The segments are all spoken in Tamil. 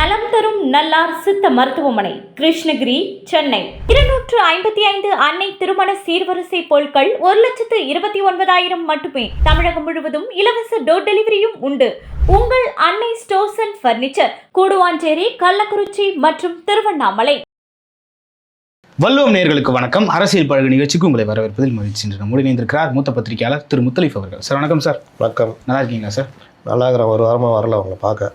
நலம் தரும் நல்லார் சித்த மருத்துவமனை கிருஷ்ணகிரி சென்னை. இருநூற்று ஐம்பத்தி ஐந்து அன்னை திருமண சீர்வரிசை பொருட்கள் ஒரு லட்சத்து இருபத்தி ஒன்பதாயிரம் மட்டுமே. தமிழகம் முழுவதும் இலவச டோர் டெலிவரியும் உண்டு. உங்கள் Annai stores and furniture Guduvancheri Kallakurichi மற்றும் திருவண்ணாமலை. வல்லுவம் நேர்களுக்கு வணக்கம். அரசியல் பழகு நிகழ்ச்சிக்கு உங்களை வரவேற்பதில் மகிழ்ச்சி என்று நம்முடன் இணைந்திருக்கிறார் மூத்த பத்திரிகையாளர் திரு முத்தலீஃப் அவர்கள். சார் வணக்கம் சார். வணக்கம். நல்லா இருக்கீங்களா சார்? நல்லா இருக்கிறேன் ஒரு வாரமாக வரல உங்களை பார்க்க.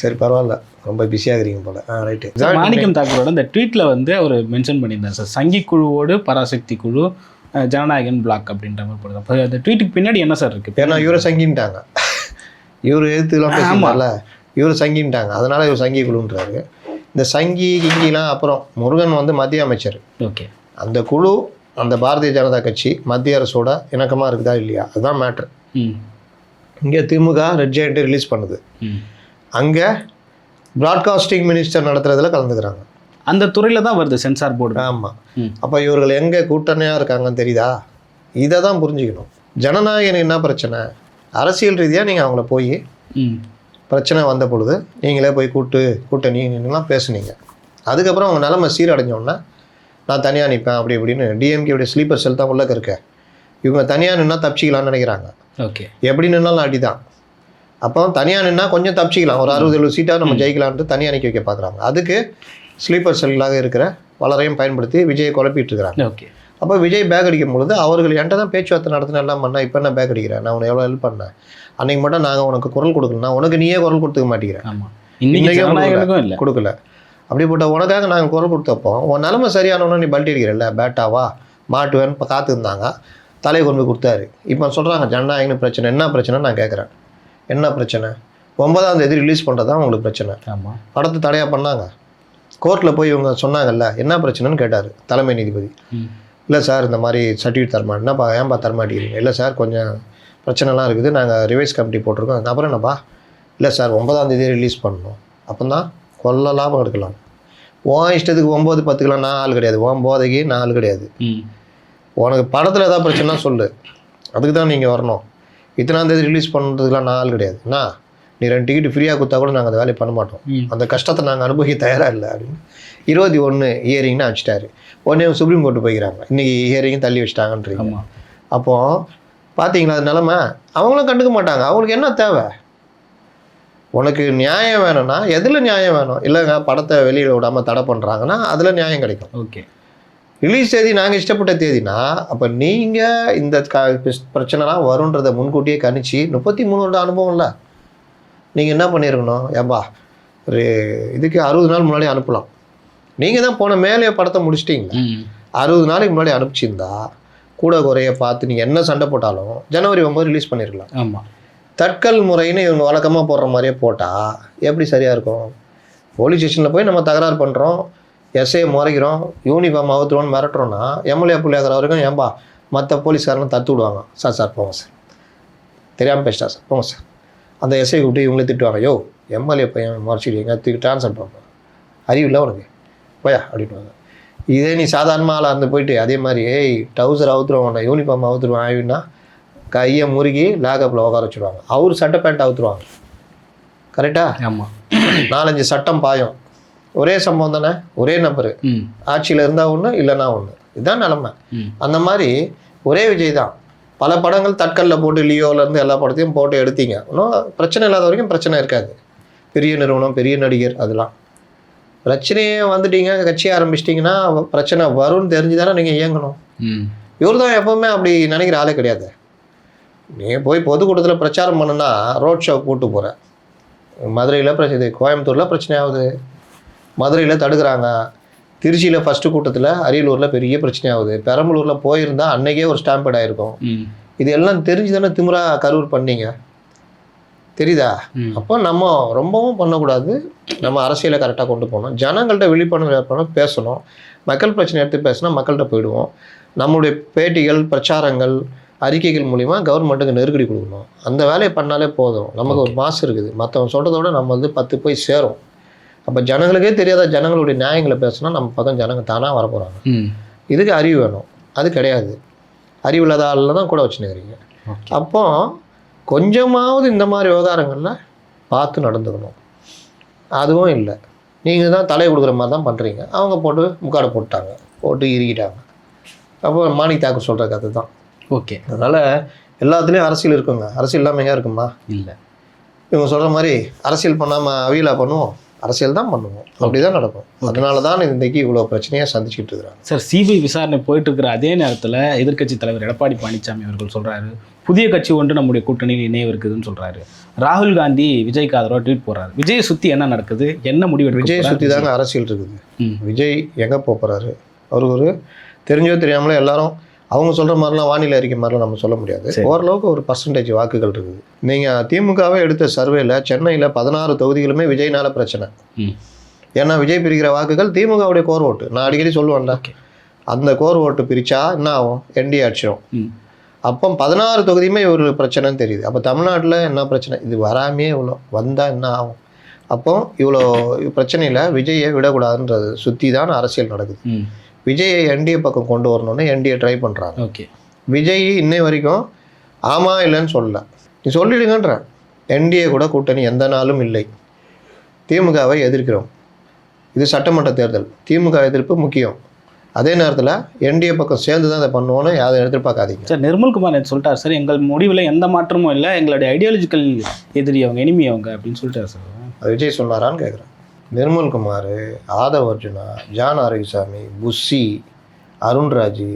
சரி பரவாயில்ல. ரொம்ப பிஸியாக இருக்கிறீங்க போல. ஆ ரைட்டு மாணிக்கம் தாக்கூரோட இந்த ட்வீட்டில் வந்து அவர் மென்ஷன் பண்ணியிருந்தார் சார். சங்கி குழுவோடு பராசக்தி குழு ஜனநாயகன் பிளாக் அப்படின்ற மாதிரி போடுது அப்போ அந்த ட்வீட்டுக்கு பின்னாடி என்ன சார் இருக்கு? ஏன்னா இவரை சங்கின்ட்டாங்க. இவர் எழுத்துலாம் பேசினால இவர் சங்கின்ட்டாங்க. அதனால இவர் சங்கி குழுன்றாரு. இந்த சங்கி கிங்கிலாம் அப்புறம் முருகன் வந்து மத்திய அமைச்சர். ஓகே. அந்த குழு அந்த பாரதிய ஜனதா கட்சி மத்திய அரசோட இணக்கமாக இருக்குதா இல்லையா? அதுதான் மேட்ரு ம். இங்கே திமுக ரெட் ஜெயண்ட் ரிலீஸ் பண்ணுது. ம். அங்கே ப்ராட்காஸ்டிங் மினிஸ்டர் நடத்துறதுல கலந்துக்கிறாங்க. அந்த துறையில் தான் வருது சென்சார் போர்டு ஆமாம் அப்போ இவர்கள் எங்கே கூட்டணியாக இருக்காங்கன்னு தெரியுதா? இதை தான் புரிஞ்சுக்கணும். ஜனநாயகனுக்கு என்ன பிரச்சனை? அரசியல் ரீதியாக நீங்கள் அவங்கள போய் பிரச்சனை வந்த பொழுது நீங்களே போய் கூட்டு கூட்டணிலாம் பேசுனீங்க. அதுக்கப்புறம் அவங்க நிலமை சீரடைஞ்சோடனே நான் தனியாக நிற்பேன் அப்படி இப்படின்னு டிஎம்கேவுடைய ஸ்லீப்பர் செல் தான் உள்ளக்க இருக்க. இவங்க தனியாக நின்னா தப்பிச்சிக்கலாம்னு நினைக்கிறாங்க. ஓகே. எப்படி நின்னாலும் அடி தான் அப்போ தனியாக நின்னா கொஞ்சம் தப்பிச்சிக்கலாம். ஒரு அறுபது எழுபது சீட்டாக நம்ம ஜெயிக்கலான்ட்டு தனியாக நிற்க வைக்க பார்க்குறாங்க. அதுக்கு ஸ்லீப்பர் செல்லாக இருக்கிற பலரையும் பயன்படுத்தி விஜயை குழப்பிட்டு இருக்கிறாங்க ஓகே. அப்போ விஜய் பேக் அடிக்கும் பொழுது அவர்கள் என்கிட்ட தான் பேச்சுவார்த்தை நடத்தின எல்லாம் பண்ணா இப்போ என்ன பேக் அடிக்கிறேன்? நான் உனக்கு எவ்வளோ ஹெல்ப் பண்ணேன்? அன்னைக்கு மட்டும் நாங்கள் உனக்கு குரல் கொடுக்கணும். உனக்கு நீயே குரல் கொடுத்துக்க மாட்டேங்கிறேன். கொடுக்கல. அப்படிப்பட்ட உனக்காக நாங்கள் குரல் கொடுத்தப்போ உன் நிலமை சரியானவன நீ பல்ட்டி அடிக்கிறல்ல? பேட்டாவா மாட்டுவேன்னு இப்போ காத்திருந்தாங்க. தலையை கொண்டு போய் கொடுத்தாரு. இப்போ சொல்கிறாங்க ஜனநாயகன்னு பிரச்சனை என்ன பிரச்சனை நான் கேட்குறேன் என்ன பிரச்சனை? ஒன்பதாம் தேதி ரிலீஸ் பண்ணுறது தான் உங்களுக்கு பிரச்சனை. ஆமாம் படத்தை தடையாக பண்ணாங்க. கோர்ட்டில் போய் இவங்க சொன்னாங்கல்ல என்ன பிரச்சனைன்னு கேட்டார் தலைமை நீதிபதி. இல்லை சார் இந்த மாதிரி சர்டிஃபிகேட் தரமா என்னப்பா ஏன்பா தரமாட்டேங்கிறீங்க இல்லை சார் கொஞ்சம் பிரச்சனைலாம் இருக்குது நாங்கள் ரிவைஸ் கமிட்டி போட்டிருக்கோம். அப்புறம் என்னப்பா? இல்லை சார் ஒன்பதாம் தேதி ரிலீஸ் பண்ணணும். அப்போ தான் கொல்ல லாபம் எடுக்கலாம். உன் இஷ்டத்துக்கு ஒம்பது பத்துக்கெலாம் நான் ஆள் கிடையாது. உன் போதைக்கு நான் ஆள் கிடையாது. உனக்கு படத்தில் ஏதாவது பிரச்சனை சொல்லு. அதுக்கு தான் நீங்கள் வரணும். இத்தனாம் தேதி ரிலீஸ் பண்ணுறதுக்குலாம் நான் ஆள் கிடையாது. என்ன? நீ ரெண்டு டிக்கெட் ஃப்ரீயாக கொடுத்தா கூட நாங்கள் அந்த வேலையை பண்ண மாட்டோம். அந்த கஷ்டத்தை நாங்கள் அனுபவிக்க தயாராக இல்லை அப்படின்னு. இருபத்தி ஒன்று ஹியரிங்னு அனுப்பிச்சிட்டாரு. உடனே சுப்ரீம் கோர்ட்டு போய்க்கிறாங்க. இன்றைக்கி ஹியரிங் தள்ளி வச்சிட்டாங்கன்றீங்க. அப்போது பார்த்தீங்களா அது நிலமை? அவங்களும் கண்டுக்க மாட்டாங்க. அவங்களுக்கு என்ன தேவை? உனக்கு நியாயம் வேணும்னா எதில் நியாயம் வேணும்? இல்லைங்க படத்தை வெளியில் விடாமல் தடை பண்ணுறாங்கன்னா அதில் நியாயம் கிடைக்கும். ஓகே. ரிலீஸ் தேதி நாங்கள் இஷ்டப்பட்ட தேதினா அப்போ நீங்கள் இந்த க பிரச்சனைலாம் வருன்றதை முன்கூட்டியே கணிச்சு முப்பத்தி மூணு வருட அனுபவம் இல்லை. நீங்கள் என்ன பண்ணியிருக்கணும் ஏம்பா ஒரு இதுக்கு அறுபது நாள் முன்னாடி அனுப்பலாம். நீங்கள் தான் போன மேலே படத்தை முடிச்சிட்டீங்க. அறுபது நாளைக்கு முன்னாடி அனுப்பிச்சிருந்தா கூட குறைய பார்த்து நீங்கள் என்ன சண்டை போட்டாலும் ஜனவரி ஒம்பது ரிலீஸ் பண்ணியிருக்கலாம் ஆமாம் தட்கல் முறைன்னு இவங்க வழக்கமாக போடுற மாதிரியே போட்டால் எப்படி சரியாக இருக்கும்? போலீஸ் ஸ்டேஷனில் போய் நம்ம தகராறு பண்ணுறோம் எஸ்ஐ முறைக்கிறோம் யூனிஃபார்ம் அவுத்துருவோன்னு மிரட்டுறோன்னா எம்எல்ஏ புள்ளியாகிற வரைக்கும் ஏன்பா மற்ற போலீஸ்காரங்க தத்து விடுவாங்க. சார் சார் போங்க சார். தெரியாமல் பேசிட்டா சார் போங்க சார். அந்த எஸ்ஐ கூப்பிட்டு இவங்களே திட்டுவாங்க. யோ எம்எல்ஏ பையன் முறைச்சிட்டு எங்கே தூக்கி ட்ரான்ஸ்ஃபர் பண்ணுவோம் அறிவில்லை உனக்கு. போயா அப்படின்வாங்க இதே நீ சாதாரணமாக ஆளாக இருந்து போயிட்டு அதே மாதிரி ஏய் டவுசர் அவுத்துருவான் யூனிஃபார்ம் அவுத்துருவான் ஆயிடுனா கையை முறுகி லேக்கப்பில் உட்கார வச்சுருவாங்க. அவர் சட்டை பேண்ட் அவுத்துருவாங்க. கரெக்டா ஆமாம் நாலஞ்சு சட்டம் பாயும். ஒரே சம்பவம் தானே? ஒரே நம்பரு ம். ஆட்சியில் இருந்தால் ஒன்று இல்லைன்னா ஒன்று இதுதான் நிலமை. அந்த மாதிரி ஒரே விஜய் தான். பல படங்கள் தட்கல்ல போட்டு லியோலேருந்து எல்லா படத்தையும் போட்டு எடுத்தீங்க. இன்னும் பிரச்சனை இல்லாத வரைக்கும் பிரச்சனை இருக்காது. பெரிய நிறுவனம் பெரிய நடிகர் அதெல்லாம். பிரச்சனையே வந்துட்டீங்க கட்சி ஆரம்பிச்சிட்டிங்கன்னா பிரச்சனை வரும்னு தெரிஞ்சு தானே நீங்கள் இயங்கணும் இவர் தான் எப்போவுமே அப்படி நினைக்கிற ஆளே கிடையாது. நீ போய் பொதுக்கூட்டத்தில் பிரச்சாரம் பண்ணுனா ரோட் ஷோ கூட்டு போகிற மதுரையில் பிரச்சனை கோயம்புத்தூரில் பிரச்சனை ஆகுது. மதுரையில் தடுக்கிறாங்க. திருச்சியில் ஃபஸ்ட்டு கூட்டத்தில் அரியலூரில் பெரிய பிரச்சனை ஆகுது பெரம்பலூரில் போயிருந்தா அன்னைக்கே ஒரு ஸ்டாம்பேட் ஆயிருக்கும். ம். இது எல்லாம் தெரிஞ்சு தானே திமிரா கரூர் பண்ணீங்க? தெரியுதா? அப்போ நம்ம ரொம்பவும் பண்ணக்கூடாது. நம்ம அரசியலை கரெக்டாக கொண்டு போகணும். ஜனங்கள்கிட்ட விழிப்புணர்வு ஏற்படணும் பேசணும். மக்கள் பிரச்சனை எடுத்து பேசினா மக்கள்கிட்ட போயிடுவோம். நம்மளுடைய பேட்டிகள் பிரச்சாரங்கள் அறிக்கைகள் மூலிமா கவர்மெண்ட்டுக்கு நெருக்கடி கொடுக்கணும். அந்த வேலையை பண்ணாலே போதும். நமக்கு ஒரு மாசு இருக்குது. மற்றவங்க சொல்கிறதோட நம்ம வந்து பத்து போய் சேரும். அப்போ ஜனங்களுக்கே தெரியாத ஜனங்களுடைய நியாயங்களை பேசினா நம்ம பக்கம் ஜனங்க தானாக வரப்போகிறாங்க இதுக்கு அறிவு வேணும். அது கிடையாது. அறிவு இல்லாத ஆளில் தான் கூட வச்சுனுக்கிறீங்க ஓகே. அப்போ கொஞ்சமாவது இந்த மாதிரி விவகாரங்களில் பார்த்து நடந்துக்கணும். அதுவும் இல்லை. நீங்கள் தான் தலையை கொடுக்குற மாதிரி தான் பண்ணுறீங்க அவங்க போட்டு முக்காடை போட்டாங்க. போட்டு இறுக்கிட்டாங்க. அப்போ மாணிக் தாக்கூர் சொல்கிற கதை தான். ஓகே. அதனால் எல்லாத்துலேயும் அரசியல் இருக்குங்க. அரசியல் இல்லாமல் எங்கே இருக்குமா இல்லை. இவங்க சொல்கிற மாதிரி அரசியல் பண்ணாமல் அவியலா பண்ணுவோம். அரசியல் தான் பண்ணுவோம். அப்படி தான் நடக்கும். அதனால தான் இன்றைக்கி இவ்வளோ பிரச்சனையாக சந்திச்சுட்டு இருக்கிறாங்க. சார் சிபிஐ விசாரணை போயிட்டு இருக்கிற அதே நேரத்தில் எதிர்க்கட்சி தலைவர் எடப்பாடி பழனிசாமி அவர்கள் சொல்றாரு புதிய கட்சி ஒன்று நம்முடைய கூட்டணியில் இணைய இருக்குதுன்னு சொல்றாரு. ராகுல் காந்தி விஜய்க்கு ஆதரவா ட்வீட் போறாரு. விஜயை சுத்தி என்ன நடக்குது? என்ன முடிவு விஜய்? சுற்றி தாங்க அரசியல் இருக்குது. விஜய் எங்கே போகிறாரு அவர் ஒரு தெரிஞ்சோ தெரியாமலோ எல்லாரும் அவங்க சொல்கிற மாதிரிலாம் வானிலை அறிக்கை மாதிரிலாம் நம்ம சொல்ல முடியாது. ஓரளவுக்கு ஒரு பர்சன்டேஜ் வாக்குகள் இருக்குது. நீங்கள் திமுகவே எடுத்த சர்வேல சென்னையில் பதினாறு தொகுதிகளுமே விஜய்னால பிரச்சனை. ஏன்னா விஜய் பிரிக்கிற வாக்குகள் திமுகவுடைய கோர் ஓட்டு நான் அடிக்கடி சொல்லுவேன்ல. Okay. அந்த கோர் ஓட்டு பிரித்தா என்ன ஆகும்? என்டி அடிச்சிடும் ம். அப்போ பதினாறு தொகுதியுமே ஒரு பிரச்சனைன்னு தெரியுது. அப்போ தமிழ்நாட்டில் என்ன பிரச்சனை? இது வராமையே இவ்வளோ. வந்தால் என்ன ஆகும்? அப்போ இவ்வளோ பிரச்சனையில் விஜயை விடக்கூடாதுன்றது சுற்றி தான் அரசியல் நடக்குது. விஜயை என்டிஏ பக்கம் கொண்டு வரணும்னு என்டிஏ ட்ரை பண்ணுறாங்க ஓகே விஜய் இன்னை வரைக்கும் ஆமாம் இல்லைன்னு சொல்லல. நீ சொல்லிடுங்கன்ற. என்டிஏ கூட கூட்டணி எந்த நாளும் இல்லை. திமுகவை எதிர்க்கிறோம். இது சட்டமன்ற தேர்தல். திமுக எதிர்ப்பு முக்கியம். அதே நேரத்தில் என்டிஏ பக்கம் சேர்ந்து தான் அதை பண்ணுவோன்னு யாரும் எதிர்பார்க்காதீங்க. சார் நிர்மல்குமார் சொல்லிட்டார். சார் எங்கள் முடிவில் எந்த மாற்றமும் இல்லை. எங்களுடைய ஐடியாலஜிக்கல் எதிரி அவங்க எனிமி அவங்க அப்படின்னு சொல்லிட்டார் சார். அது விஜய் சொன்னாரான்னு கேட்குறேன் நிர்மல்குமார் ஆதவ் அர்ஜுனா ஜான் ஆரோக்கியசாமி புஷி அருண்ராஜ்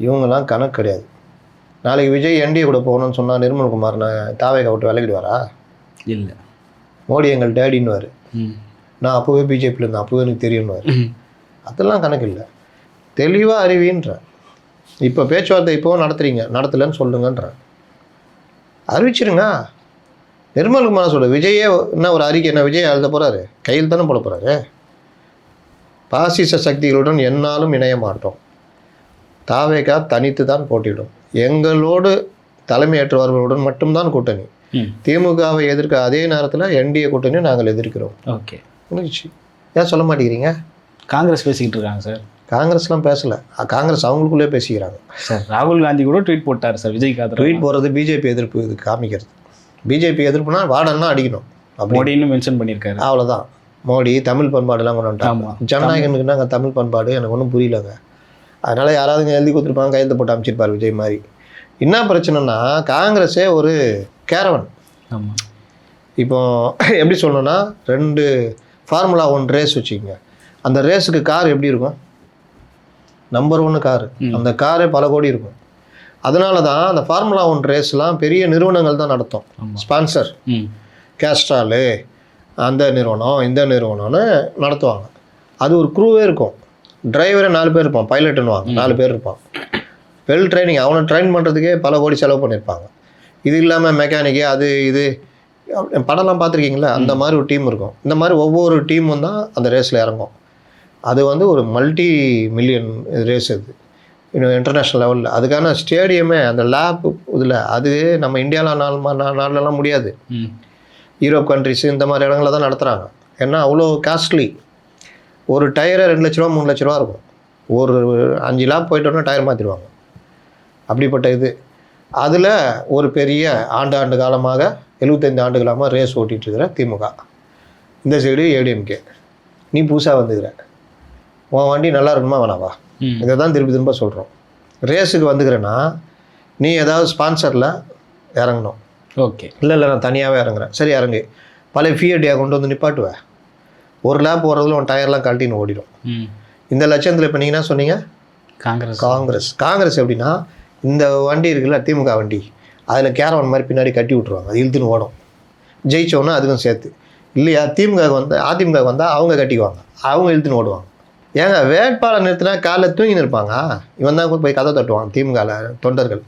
இவங்கெல்லாம் கணக்கு கிடையாது. நாளைக்கு விஜய் என்டிஏ கூட போகணும்னு சொன்னால் நிர்மல்குமார் நான் தாவேக்கா விட்டு விலகிடுவாரா? இல்லை. மோடி எங்கள் டேடின்னுவார். ம். நான் அப்போவே பிஜேபியில் இருந்தேன் அப்போவே எனக்கு தெரியும்னுவார். ம். அதெல்லாம் கணக்கு இல்லை. தெளிவாக அறிவின்ற இப்போ பேச்சுவார்த்தை இப்போ நடத்துறீங்க நடத்தலைன்னு சொல்லுங்கன்றேன் அறிவிச்சிருங்க. நிர்மல்குமார் சொல்ல விஜயே என்ன ஒரு அறிக்கை என்ன விஜய் எழுத போகிறாரு கையில் தானே போட போகிறாரு பாசிச சக்திகளுடன் என்னாலும் இணைய மாட்டோம். தாவேகா தனித்து தான் போட்டியிடும். எங்களோடு தலைமையேற்றவர்களுடன் மட்டும்தான் கூட்டணி. திமுகவை எதிர்க்க அதே நேரத்தில் என்டிஏ கூட்டணியை நாங்கள் எதிர்க்கிறோம். ஓகே. முடிஞ்சிச்சு. ஏன் சொல்ல மாட்டேங்கிறீங்க? காங்கிரஸ் பேசிக்கிட்டு இருக்காங்க சார். காங்கிரஸ்லாம் பேசல. காங்கிரஸ் அவங்களுக்குள்ளே பேசிக்கிறாங்க. சார் ராகுல் காந்தி கூட ட்வீட் போட்டார் சார் ஆதரவு ட்வீட் போகிறது பிஜேபி எதிர்ப்பு இது காமிக்கிறது. பிஜேபி எதிர்ப்புனா வாடன்னா அடிக்கணும். அப்படி. மோடின்னு மென்ஷன் பண்ணியிருக்காரு. அவ்வளோதான். மோடி தமிழ் பண்பாடுலாம் கொண்டு வந்துட்டாங்க. ஜனநாயகனுக்கு நாங்கள் தமிழ் பண்பாடு? எனக்கு ஒன்றும் புரியலங்க. அதனால் யாராவது எழுதி கொடுத்துருப்பாங்க கையெழுத்து போட்டு அமைச்சிருப்பார் விஜய் மாதிரி. என்ன பிரச்சனைனா காங்கிரஸே ஒரு கேரவன் ஆமாம் இப்போ எப்படி சொல்லணும்னா ரெண்டு ஃபார்முலா ஒன் ரேஸ் வச்சுக்கோங்க. அந்த ரேஸுக்கு கார் எப்படி இருக்கும்? நம்பர் ஒன்று கார். அந்த காரே பல கோடி இருக்கும். அதனால தான் அந்த ஃபார்முலா ஒன் ரேஸ்லாம் பெரிய நிறுவனங்கள் தான் நடத்தும். ஸ்பான்சர் கேஸ்ட்ராலு அந்த நிறுவனம் இந்த நிறுவனம்னு நடத்துவாங்க. அது ஒரு குரூவே இருக்கும். டிரைவரே நாலு பேர் இருப்பான் பைலட்டுன்னுவாங்க நாலு பேர் இருப்பான். வெல் ட்ரைனிங் அவனை ட்ரெயின் பண்ணுறதுக்கே பல கோடி செலவு பண்ணியிருப்பாங்க. இது இல்லாமல் மெக்கானிக்கு அது இது. படம்லாம் பார்த்துருக்கீங்களா? அந்த மாதிரி ஒரு டீம் இருக்கும். இந்த மாதிரி ஒவ்வொரு டீமும் தான் அந்த ரேஸில் இறங்கும். அது வந்து ஒரு மல்டி மில்லியன் ரேஸ் இது. இன்னும் இன்டர்நேஷ்னல் லெவலில் அதுக்கான ஸ்டேடியமே அந்த லேப் இதில் அது நம்ம இந்தியாவில் நாலு நாடுலலாம் முடியாது. யூரோப் கண்ட்ரிஸ் இந்த மாதிரி இடங்களில் தான் நடத்துகிறாங்க ஏன்னா அவ்வளோ காஸ்ட்லி ஒரு டயரே ரெண்டு லட்ச ரூபா மூணு லட்ச ரூபா இருக்கும். ஒரு அஞ்சு லேப் போயிட்டோன்னா டயர் மாற்றிடுவாங்க அப்படிப்பட்ட இது. அதில் ஒரு பெரிய ஆண்டு ஆண்டு காலமாக எழுபத்தைந்து ஆண்டு காலமாக ரேஸ் ஓட்டிகிட்டு இருக்கிற திமுக. இந்த சைடு ஏடிஎம்கே நீ புதுசாக வந்துக்கிற. உன் வண்டி நல்லா இருக்கணுமா வேணாவா இதை தான் திருப்பி திரும்ப சொல்கிறோம் ரேஸுக்கு வந்துக்கிறேன்னா நீ ஏதாவது ஸ்பான்சரில் இறங்கணும். ஓகே. இல்லை இல்லை நான் தனியாகவே இறங்குறேன். சரி இறங்கு. பழைய ஃபியட்டியாக கொண்டு வந்து நிப்பாட்டுவேன் ஒரு லேப் போகிறதுல உன் டயர்லாம் கழட்டின்னு ஓடிடும். இந்த லட்சத்தில் இப்போ நீங்கள் என்ன சொன்னீங்க? காங்கிரஸ். காங்கிரஸ். காங்கிரஸ் எப்படின்னா இந்த வண்டி இருக்குல்ல திமுக வண்டி அதில் கேரவன் மாதிரி பின்னாடி கட்டி விட்ருவாங்க அது இழுத்துன்னு ஓடும். ஜெயிச்சோன்னா அதுக்கும் சேர்த்து. இல்லையா திமுக வந்து அதிமுக வந்தால் அவங்க கட்டிக்குவாங்க. அவங்க இழுத்துன்னு ஓடுவாங்க. ஏங்க வேட்பாளர் நிறுத்தினா காலைல தூங்கி நிற்பாங்க இவன் தான் போய் கதை தட்டுவான் திமுகவில் தொண்டர்கள்.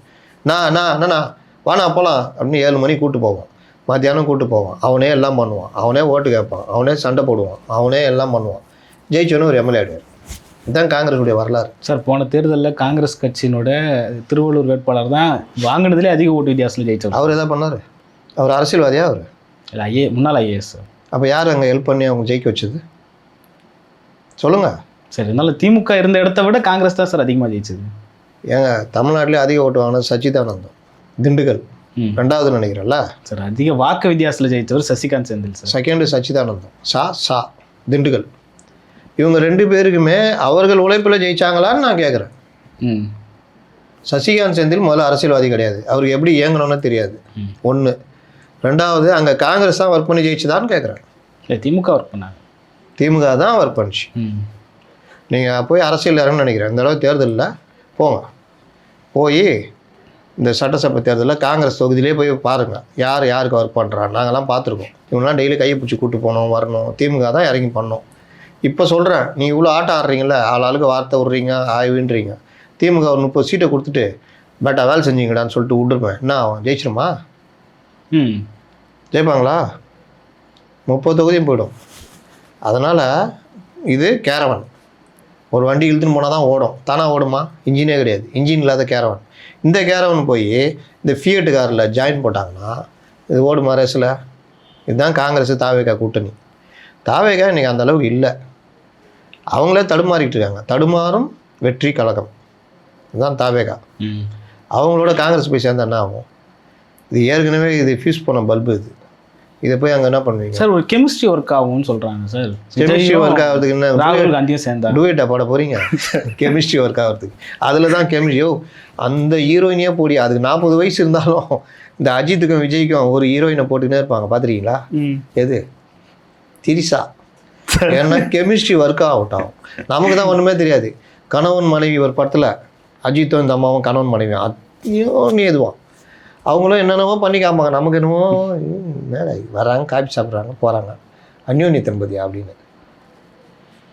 நான் நான் என்னண்ணா வாண்ணா போகலாம் அப்படின்னு ஏழு மணிக்கு கூட்டு போவோம் மத்தியானம் கூட்டு போவான். அவனே எல்லாம் பண்ணுவான். அவனே ஓட்டு கேட்பான். அவனே சண்டை போடுவான். அவனே எல்லாம் பண்ணுவான். ஜெயிச்சோன்னு ஒரு எம்எல்ஏ ஆடுவார் இதுதான் காங்கிரஸுடைய வரலாறு. சார் போன தேர்தலில் காங்கிரஸ் கட்சியினோட திருவள்ளூர் வேட்பாளர் தான் வாங்கினதுலேயே அதிக ஓட்டு வித்தியாசத்தில் ஜெயிச்சவர் அவர் எதாவது பண்ணார்? அவர் அரசியல்வாதியா அவர்? இல்லை ஐஏ முன்னாள் ஐஏஎஸ். சார் அப்போ யார் அங்கே ஹெல்ப் பண்ணி அவங்க ஜெயிக்க வச்சது? சொல்லுங்கள் சரி இருந்தாலும் திமுக இருந்த இடத்த விட காங்கிரஸ் தான் சார் அதிகமாக ஜெயிச்சது. ஏங்க தமிழ்நாட்டிலே அதிக ஓட்டு வாங்கினது சச்சிதானந்தம். திண்டுக்கல். ரெண்டாவது நினைக்கிறேன்ல? சார் அதிக வாக்கு வித்தியாசத்தில் ஜெயித்தவர் சசிகாந்த் செந்தில் சார். செகண்டு சச்சிதானந்தம். சா சா திண்டுக்கல். இவங்க ரெண்டு பேருக்குமே அவர்கள் உழைப்பில் ஜெயிச்சாங்களான்னு நான் கேட்குறேன் சசிகாந்த் செந்தில் முதல்ல அரசியல்வாதி கிடையாது. அவருக்கு எப்படி இயங்கணும்னு தெரியாது. ஒன்று ரெண்டாவது அங்கே காங்கிரஸ் தான் ஒர்க் பண்ணி ஜெயிச்சுதான்னு கேட்குறேன் இல்லை திமுக ஒர்க் பண்ணாங்க. திமுக தான் ஒர்க் பண்ணுச்சு. நீங்கள் போய் அரசியல் இறங்கணும்னு நினைக்கிறேன். இந்த தடவை தேர்தலில் போங்க. போய் இந்த சட்டசபை தேர்தலில் காங்கிரஸ் தொகுதியிலே போய் பாருங்கள் யார் யாருக்கு ஒர்க் பண்ணுறான் நாங்கள்லாம் பார்த்துருக்கோம். இவங்களாம் டெய்லி கையை பிடிச்சி கூட்டு போகணும் வரணும். திமுக தான் இறங்கி பண்ணோம். இப்போ சொல்கிறேன் நீங்கள் இவ்வளோ ஆட்டம் ஆடுறீங்களே ஆள் ஆளுக்கு வார்த்தை விட்றீங்க ஆய்வுன்றீங்க. திமுக ஒரு முப்பது சீட்டை கொடுத்துட்டு பேட்டா வேலை செஞ்சீங்கடான்னு சொல்லிட்டு விட்டுருப்பேன். என்ன ஆகும்? ஜெயிச்சிருமா? ம். ஜெயிப்பாங்களா? முப்பது தொகுதியும் போயிடும். அதனால் இது கேரவன். ஒரு வண்டி இழுத்துன்னு போனால் தான் ஓடும். தானா ஓடுமா? இன்ஜினே கிடையாது. இன்ஜின் இல்லாத கேரவன் இந்த கேரவன் போய் இந்த ஃபியட்டு காரில் ஜாயின் போட்டாங்கன்னா இது ஓடுமா ரேஸில் இதுதான் காங்கிரஸ் தாவேகா கூட்டணி. தாவேகா இன்றைக்கி அந்த அளவுக்கு இல்லை. அவங்களே தடுமாறிக்கிட்டு இருக்காங்க. தடுமாறும் வெற்றி கழகம். இதுதான் தாவேகா. அவங்களோட காங்கிரஸ் போய் சேர்ந்தா என்ன ஆகும்? இது ஏற்கனவே இது ஃபியூஸ் போன பல்பு இது. இதை போய் அங்கே என்ன பண்ணுவீங்க? சார் ஒரு கெமிஸ்ட்ரி ஒர்க் ஆகும்னு சொல்கிறாங்க சார். கெமிஸ்ட்ரி ஒர்க் ஆகிறதுக்கு என்ன ராகுல் காந்தியும் சேர்ந்தாங்க டூயட்டா பாட போறீங்க? கெமிஸ்ட்ரி ஒர்க் ஆகிறதுக்கு. அதில் தான் கெமிஸ்ட்ரி யோ அந்த ஹீரோயினே போடி. அதுக்கு நாற்பது வயசு இருந்தாலும் இந்த அஜித்துக்கும் விஜய்க்கும் ஒரு ஹீரோயினை போட்டுக்கினே இருப்பாங்க. பார்த்துருக்கீங்களா எது? திரிசா ஏன்னா கெமிஸ்ட்ரி ஒர்க் ஆகட்டும். நமக்கு தான் ஒன்றுமே தெரியாது. கணவன் மனைவி ஒரு படத்தில் அஜித்தும் இந்த அம்மாவும் கணவன் மனைவி அத்தையோ நீ அவங்களும் என்னென்னவோ பண்ணி காமிப்பாங்க. நமக்கு என்னவோ மேலே வராங்க காப்பி சாப்பிட்றாங்க போகிறாங்க அந்யோன்ய தம்பதியா அப்படின்னு.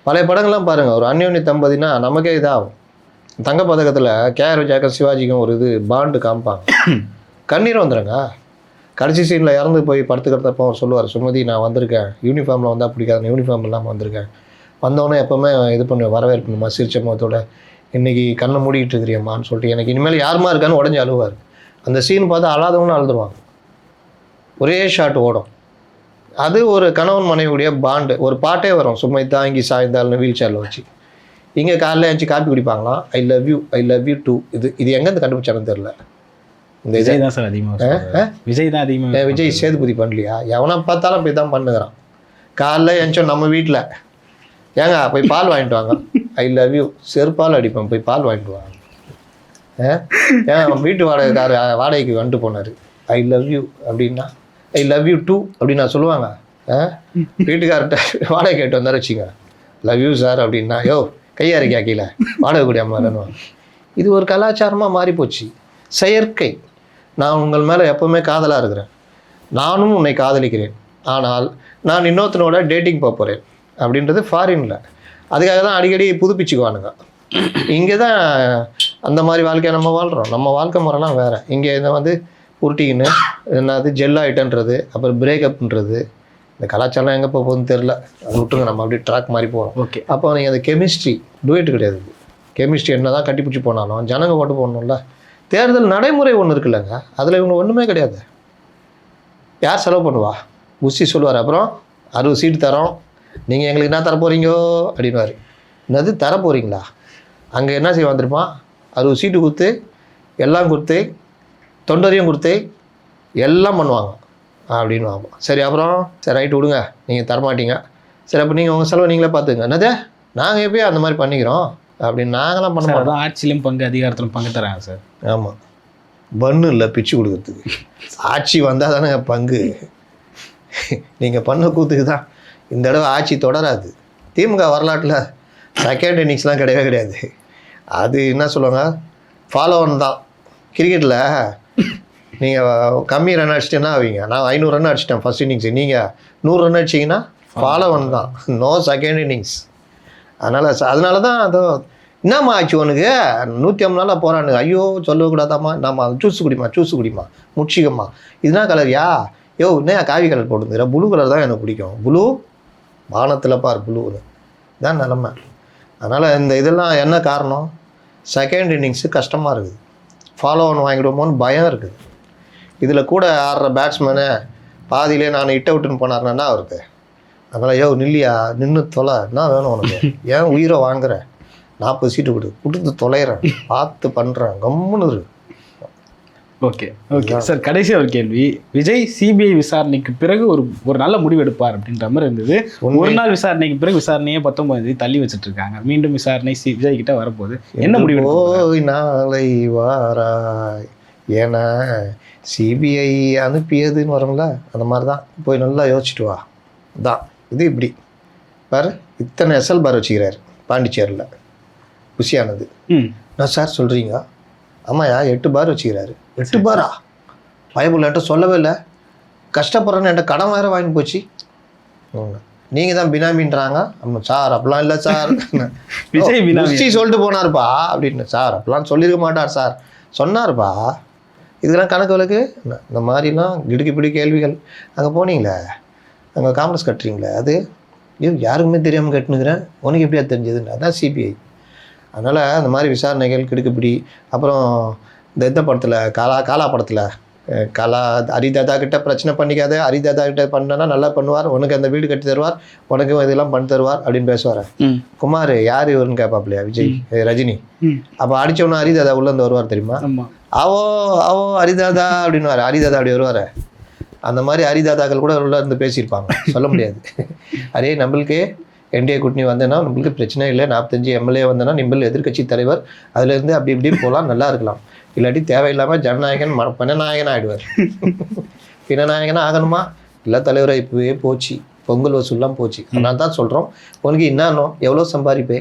பழைய படங்கள்லாம் பாருங்கள் ஒரு அந்யோன்ய தம்பதினா நமக்கே இதாகும். தங்க பதக்கத்தில் கேஆர் விஜயாக்கும் சிவாஜிக்கும் ஒரு இது பாண்டு காமிப்பாங்க. கண்ணீர் வந்துடுங்க கடைசி சீனில் இறந்து போய் படுத்துக்கிறதப்போ அவர் சொல்லுவார் சுமதி நான் வந்திருக்கேன். யூனிஃபார்மில் வந்தால் பிடிக்காது யூனிஃபார்ம் இல்லாமல் வந்திருக்கேன். வந்தவொடனே எப்போவுமே இது பண்ணி வரவேற்கணுமா சிரிச்ச முகத்தோட இன்னைக்கு கண்ணை மூடிட்டு இருக்கிறியம்மான்னு சொல்லிட்டு எனக்கு இனிமேல் யாருமா இருக்கான்னு உடஞ்சி அழுவார். அந்த சீன் பார்த்து அழாதவங்களும் அழுதுருவாங்க. ஒரே ஷாட் ஓடும். அது ஒரு கணவன் மனைவியுடைய பாண்டு ஒரு பாட்டே வரும். சும்மை தாங்கி சாய்ந்தால்னு வீல் சேரில் வச்சு. இங்கே காலைல எழுந்துச்சு காப்பி குடிப்பாங்களாம். I love you I love you too இது இது எங்கேருந்து கண்டுபிடிச்சான்னு தெரில இந்த விஜய் தான் சார் அதிகமாக. விஜய் தான் அதிகமாக விஜய் சேதுபதி பண்ணலையா? எவனை பார்த்தாலும் போய் தான் பண்ணுகிறான். காலைல எழுந்தோம் நம்ம வீட்டில் ஏங்க போய் பால் வாங்கிட்டு வாங்க. ஐ லவ் யூ செருப்பால் அடிப்பேன். போய் பால் வாங்கிட்டு வாங்க? ஏன்? வீட்டு வாடகைக்கார வாடகைக்கு வந்துட்டு போனார். ஐ லவ் யூ அப்படின்னா ஐ லவ் யூ டூ அப்படின்னு நான் சொல்லுவாங்க. ஆ? வீட்டுக்கார்ட்ட வாடகை கேட்டு வந்தாரு வச்சுங்க லவ் யூ சார் அப்படின்னா யோ கையா இருக்கியா கீழே. வாடகை கூடியாம இது ஒரு கலாச்சாரமாக மாறி போச்சு. செயற்கை. நான் உங்கள் மேலே எப்போவுமே காதலாக இருக்கிறேன். நானும் உன்னை காதலிக்கிறேன். ஆனால் நான் இன்னொருத்தனோட டேட்டிங் போக போகிறேன் அப்படின்றது ஃபாரினில் அதுக்காக தான் அடிக்கடி புதுப்பிச்சுக்குவானுங்க. இங்கே தான் அந்த மாதிரி வாழ்க்கையை நம்ம வாழ்கிறோம் நம்ம வாழ்க்கை முறைலாம் வேறு. இங்கே இதை வந்து உருட்டிக்கின்னு என்னது ஜெல் ஆகிட்டன்றது அப்புறம் பிரேக்கப்ன்றது இந்த கலாச்சாரம் எங்கே போக போகுதுன்னு தெரில அது விட்டுருங்க நம்ம அப்படியே ட்ராக் மாதிரி போகிறோம் ஓகே. அப்போ நீங்கள் அந்த கெமிஸ்ட்ரி டூயட் கிடையாது கெமிஸ்ட்ரி என்ன தான் கட்டிப்பிடிச்சி போனாலும் ஜனங்க ஓட்டு போடணும்ல. தேர்தல் நடைமுறை ஒன்று இருக்குல்லங்க. அதில் இவங்க ஒன்றுமே கிடையாது. யார் செலவு பண்ணுவா? புஷி சொல்லுவார். அப்புறம் அறுபது சீட்டு தரோம். நீங்கள் எங்களுக்கு என்ன தர போகிறீங்கோ அப்படின்வாரு என்னது தர போகிறீங்களா அங்கே என்ன செய்ய வந்திருப்பான் அறுபது சீட்டு கொடுத்து எல்லாம் கொடுத்து தொண்டரையும் கொடுத்து எல்லாம் பண்ணுவாங்க. அப்படின்னு வாங்க. சரி அப்புறம் சரி ரைட்டு விடுங்க. நீங்கள் தரமாட்டீங்க. சரி அப்போ நீங்கள் உங்கள் செலவை நீங்களே பார்த்துங்க என்னது? நாங்கள் எப்பயும் அந்த மாதிரி பண்ணிக்கிறோம்? அப்படின்னு நாங்களாம் பண்ண மாட்டோம். ஆட்சியிலும் பங்கு அதிகாரத்திலும் பங்கு தராங்க சார். ஆமாம் பன்னு இல்லை பிச்சு கொடுக்கறதுக்கு. ஆட்சி வந்தால் தானே பங்கு. நீங்கள் பண்ண கூத்துக்கு தான். இந்த தடவை ஆட்சி தொடராது. திமுக வரலாற்றில் செகண்ட் இன்னிங்ஸ்லாம் கிடையவே கிடையாது. அது என்ன சொல்லுவாங்க? ஃபாலோ ஒன் தான். கிரிக்கெட்டில் நீங்கள் கம்மி ரன் அடிச்சிட்டேன்னா ஆவீங்க நான் ஐநூறு ரன் அடிச்சிட்டேன் ஃபஸ்ட் இன்னிங்ஸ் நீங்கள் நூறு ரன் அடிச்சிங்கன்னா ஃபாலோ ஒன் தான். நோ செகண்ட் இன்னிங்ஸ் அதனால் அதனால தான் அது என்னம்மா ஆச்சு உனக்கு? நூற்றி ஐம்பது நாளாக போகிறானுங்க ஐயோ சொல்லக்கூடாதாம்மா. நம்ம ஜூஸ் குடிமா ஜூஸ் குடிமா முடிச்சிக்கம்மா இதுனா கலரியா யோ? என்ன காவி கலர் போட்டுங்கிற ப்ளூ கலர் தான் எனக்கு பிடிக்கும். ப்ளூ வானத்தில் பார் ப்ளூன்னு இதான் நிலமை. அதனால் இந்த இதெல்லாம் என்ன காரணம்? செகண்ட் இன்னிங்ஸு கஷ்டமாக இருக்குது. ஃபாலோ ஒன் வாங்கிடுவோமோன்னு பயம் இருக்குது. இதில் கூட ஆடுற பேட்ஸ்மேனு பாதியிலே நான் இட்ட விட்டுன்னு போனார்னா அவருக்கு? அதனால் யோ நில்லியா? நின்று தொலை. என்ன வேணும் உனக்கு? ஏன் உயிரை வாங்குற? நாற்பது சீட்டு கொடு கொடுத்து தொலைகிறேன் பார்த்து பண்ணுறேன் கம்முன்னு இருக்குது ஓகே. ஓகே. சார் கடைசி ஒரு கேள்வி. விஜய் சிபிஐ விசாரணைக்கு பிறகு ஒரு ஒரு நல்ல முடிவு எடுப்பார் அப்படின்ற மாதிரி இருந்தது. ஒரு நாள் விசாரணைக்கு பிறகு விசாரணையே பத்தொன்பது தேதி தள்ளி வச்சுட்டு இருக்காங்க மீண்டும் விசாரணை சி விஜய் கிட்ட வரப்போகுது. என்ன முடிவு? போய் நாளை வாராய்? ஏன்னா சிபிஐ அனுப்பியதுன்னு வரும்ல? அந்த மாதிரி தான் போய் நல்லா யோசிச்சுட்டு வா. தான் இது இப்படி. பாரு இத்தனை எஸ்எல் பார் வச்சுக்கிறாரு. பாண்டிச்சேரியில் குஷியானது ம். நான் சார் சொல்கிறீங்க ஆமாயா எட்டு பார் வச்சுக்கிறாரு. எட்டு பாரா? பயபுள்ள என்கிட்ட சொல்லவே இல்லை. கஷ்டப்படுறேன்னு என்கிட்ட கடன் வேறு வாங்கி போச்சு. நீங்கள் தான் பினாமின்றாங்க. ஆமாம் சார் அப்படிலாம் இல்லை சார். விஜய் பினாமி. சொல்லிட்டு போனாருப்பா அப்படின்னு. சார் அப்படிலாம் சொல்லியிருக்க மாட்டார் சார். சொன்னார்ப்பா. இதெல்லாம் கணக்கு விளக்கு இந்த மாதிரிலாம் கிடுக்கி பிடி கேள்விகள். அங்கே போனீங்களே? அங்கே காங்கிரஸ் கட்டுறீங்களே அது? ஐயோ யாருக்குமே தெரியாமல் கட்டுனுக்கிறேன். உனக்கு எப்படியா தெரிஞ்சதுன்னு? அதான் சிபிஐ அதனால் அந்த மாதிரி விசாரணைகள் கிடுக்குப்பிடி அப்புறம் இந்த இந்த படத்தில் காலா காலா படத்தில் காலா ஹரிதாதா கிட்ட பிரச்சனை பண்ணிக்காத ஹரிதாதா கிட்ட பண்ணனா நல்லா பண்ணுவார் உனக்கு அந்த வீடு கட்டி தருவார் உனக்கு இதெல்லாம் பண்ணி தருவார் அப்படின்னு பேசுவார். குமார் யார் இவருன்னு கேட்பாப்லையா விஜய் ரஜினி? அப்போ அடிச்சவன ஹரிதாதா உள்ள இருந்து வருவார் தெரியுமா? அவோ அவோ ஹரிதாதா அப்படின்னு ஹரிதாதா அப்படி வருவார். அந்த மாதிரி ஹரிதாதாக்கள் கூட உள்ள இருந்து பேசியிருப்பாங்க சொல்ல முடியாது. அரே நம்மளுக்கு என்டிஏ கூட்டணி வந்தேன்னா நம்மளுக்கு பிரச்சனை இல்லை. நாற்பத்தஞ்சு எம்எல்ஏ வந்தேன்னா நிம்பல் எதிர்க்கட்சி தலைவர். அதுலேருந்து அப்படி இப்படி போகலாம் நல்லா இருக்கலாம். இல்லாட்டி தேவையில்லாமல் ஜனநாயகன் ம பிணநாயகன் ஆகிடுவார் பிணநாயகன் ஆகணுமா? இல்லை தலைவரை இப்போவே போச்சு. பொங்கல் வசூல்லாம் போச்சு. அதனால தான் சொல்கிறோம் உனக்கு என்னன்னும் எவ்வளோ சம்பாதிப்பே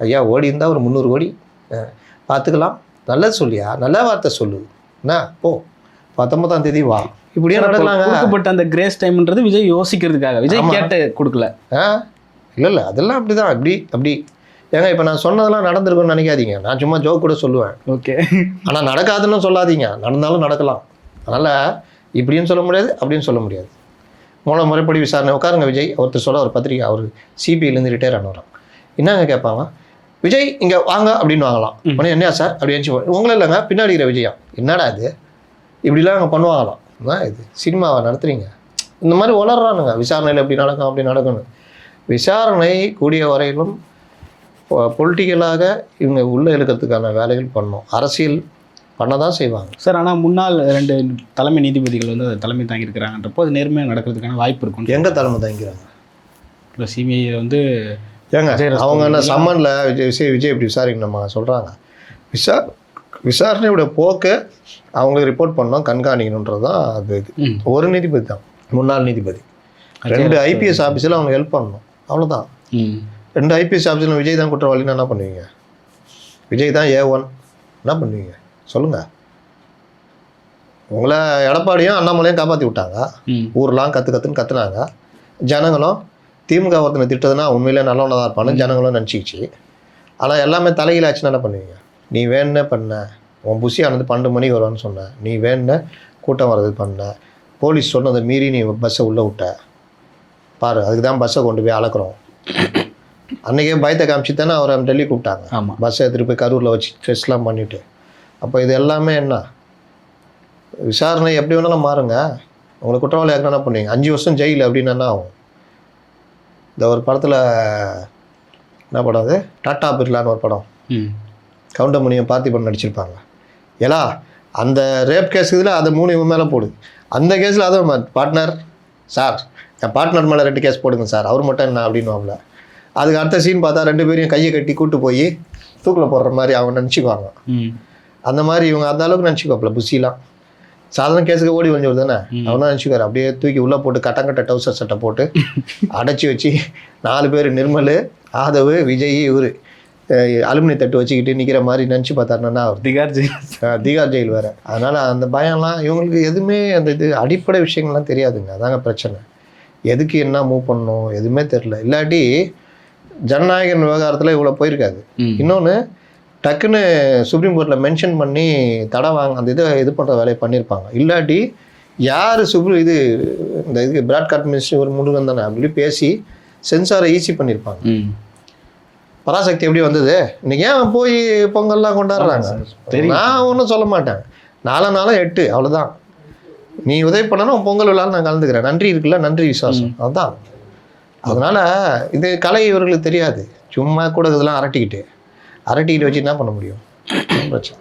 ஐயா ஓடி இருந்தால் ஒரு முந்நூறு கோடி. பார்த்துக்கலாம் நல்லது சொல்லியா? நல்ல வார்த்தை சொல்லு. என்ன போ. பத்தொன்பதாம் தேதி வா. இப்படியே நடக்கலாங்க. அந்த கிரேஸ் டைம்ன்றது விஜய் யோசிக்கிறதுக்காக. விஜய். கேட்டு கொடுக்கல. ஆ? இல்லை இல்லை அதெல்லாம் அப்படி தான் அப்படி அப்படி. ஏங்க இப்போ நான் சொன்னதெல்லாம் நடந்திருக்கும்னு நினைக்காதீங்க. நான் சும்மா ஜோக் கூட சொல்லுவேன். ஓகே ஆனால் நடக்காதுன்னு சொல்லாதீங்க. நடந்தாலும் நடக்கலாம். அதனால் இப்படின்னு சொல்ல முடியாது அப்படின்னு சொல்ல முடியாது. மூல முறைப்படி விசாரணை. உட்காருங்க விஜய். ஒருத்தர் சொல்ல ஒரு பத்திரிக்கை அவர் சிபிஐலேருந்து ரிட்டையர் ஆனவராம் என்னங்க கேட்பாங்க விஜய் இங்கே வாங்க அப்படின்னு வாங்கலாம். உடனே என்னையா சார்? அப்படி நினச்சி உங்களை இல்லைங்க பின்னாடி இருக்கிற விஜயா? என்னடா இது? இப்படிலாம் அங்கே பண்ணுவாங்களாம். என்ன இது? சினிமாவை நடத்துறீங்க? இந்த மாதிரி வளர்றானுங்க விசாரணையில் எப்படி நடக்கும் அப்படி நடக்கணும் விசாரணை கூடிய வரையிலும் பொலிட்டிக்கலாக இவங்க உள்ளே இருக்கிறதுக்கான வேலைகள் பண்ணணும். அரசியல் பண்ண தான் செய்வாங்க. சார் ஆனால் முன்னாள் ரெண்டு தலைமை நீதிபதிகள் வந்து அதை தலைமை தாங்கியிருக்கிறாங்கன்றப்போ அது நேர்மையாக நடக்கிறதுக்கான வாய்ப்பு இருக்கும் எங்கே தலைமை தாங்கிறாங்க இப்போ சிபிஐ வந்து ஏங்க அவங்க என்ன சம்மனில் விஜய் விஜய் விஜய் இப்படி விசாரிக்கணுமா சொல்கிறாங்க விசா விசாரணையோட போக்கு அவங்களுக்கு ரிப்போர்ட் பண்ணோம் கண்காணிக்கணுன்றது தான் அது. ஒரு நீதிபதி தான் முன்னாள் நீதிபதி. ரெண்டு ஐபிஎஸ் ஆஃபீஸில் அவங்க ஹெல்ப் பண்ணணும். அவ்வளோதான் ரெண்டு ஐபிஎஸ் ஆஃபீஸில் விஜய் தான் குற்றவாளின்னு என்ன பண்ணுவீங்க? விஜய் தான் ஏ ஒன் என்ன பண்ணுவீங்க? சொல்லுங்கள் உங்களை எடப்பாடியும் அண்ணாமலையும் காப்பாற்றி விட்டாங்க. ஊர்லாம் கற்று கற்றுன்னு கத்துனாங்க. ஜனங்களும் திமுக ஒருத்தனை திட்டதுன்னா உண்மையிலே நல்லவனாக தான் இருப்பான்னு ஜனங்களும் நினச்சிக்கிச்சு. ஆனால் எல்லாமே தலையில் ஆச்சுன்னா என்ன பண்ணுவீங்க? நீ வேணுன்னே பண்ண. உன் புசி ஆனது பன்னெண்டு மணிக்கு வருவான்னு சொன்ன. நீ வேணுன கூட்டம் வர்றது பண்ண. போலீஸ் சொன்னதை மீறி நீ பஸ்ஸை உள்ளே விட்ட. பாரு அதுக்கு தான் பஸ்ஸை கொண்டு போய் அளக்குறோம். அன்றைக்கே பயத்தை காமிச்சு தானே அவரை டெல்லி கூப்பிட்டாங்க. ஆமாம் பஸ்ஸை எடுத்துகிட்டு போய் கரூரில் வச்சு டெஸ்ட்லாம் பண்ணிவிட்டு அப்போ இது எல்லாமே என்ன? விசாரணை எப்படி வேணாலும் மாறுங்க. உங்களை குற்றவாளி என்ன பண்ணுவீங்க? அஞ்சு வருஷம் ஜெயில் அப்படின்னு என்ன ஆகும்? இந்த ஒரு படத்தில் என்ன படம் அது? டாட்டா பிர்லான்னு ஒரு படம். கவுண்டமணியும் பார்த்திபன் நடிச்சிருப்பாங்க. ஏலா அந்த ரேப் கேஸ் இதில் அதை மூணு இவன் மேலே போடுது அந்த கேஸில் அதை பார்ட்னர் சார் என் பார்ட்னர் மேலே ரெண்டு கேஸ் போடுங்க சார் அவர் மட்டும் என்ன அப்படின்னுவாங்கள அதுக்கு அடுத்த சீன் பார்த்தா ரெண்டு பேரையும் கையை கட்டி கூட்டு போய் தூக்கில் போடுற மாதிரி அவங்க நினச்சிக்குவாங்க. அந்த மாதிரி இவங்க அந்த அளவுக்கு நினச்சிக்குவாப்புல புசிலாம் சாதாரண கேஸுக்கு ஓடி வந்தவர் தானே? அவனா நினச்சிக்காரு அப்படியே தூக்கி உள்ளே போட்டு கட்டங்கட்ட டவுசர் சட்டை போட்டு அடைச்சி வச்சு நாலு பேர் நிர்மல் ஆதவு விஜய் இவர் அலுமினி தட்டு வச்சுக்கிட்டு நிற்கிற மாதிரி நினச்சி பார்த்தாருன்னா அவர் திகார் ஜெயில். திகார் ஜெயில் வேறு. அதனால் அந்த பயம்லாம் இவங்களுக்கு எதுவுமே அந்த இது அடிப்படை விஷயங்கள்லாம் தெரியாதுங்க. அதாங்க பிரச்சனை. எதுக்கு என்ன மூவ் பண்ணணும்? எதுவுமே தெரில இல்லாட்டி ஜனநாயகன் விவகாரத்தில் இவ்வளோ போயிருக்காது. இன்னொன்று டக்குன்னு சுப்ரீம் கோர்ட்டில் மென்ஷன் பண்ணி தடை வாங்க அந்த இதை இது பண்ணுற வேலையை பண்ணியிருப்பாங்க. இல்லாட்டி யார் சுப்ரீம் இது இந்த இதுக்கு பிராட்காஸ்ட் மினிஸ்டர் ஒரு முருகன் தானே அப்படி பேசி சென்சாரை ஈஸி பண்ணியிருப்பாங்க. பராசக்தி எப்படி வந்தது? இன்னைக்கு ஏன் போய் பொங்கல்லாம் கொண்டாடுறாங்க. நான் ஒன்றும் சொல்ல மாட்டேன். நாலு நாளும் எட்டு அவ்வளோதான் நீ உதவி பண்ணனா உன் பொங்கல் விழாவில் நான் கலந்துக்கிறேன். நன்றி இருக்குல்ல நன்றி விசுவாசம். அதுதான் அதனால இது கலை இவர்களுக்கு தெரியாது. சும்மா கூட இதெல்லாம் அரட்டிக்கிட்டு அரட்டிக்கிட்டு வச்சு என்ன பண்ண முடியும்? பிரச்சனை.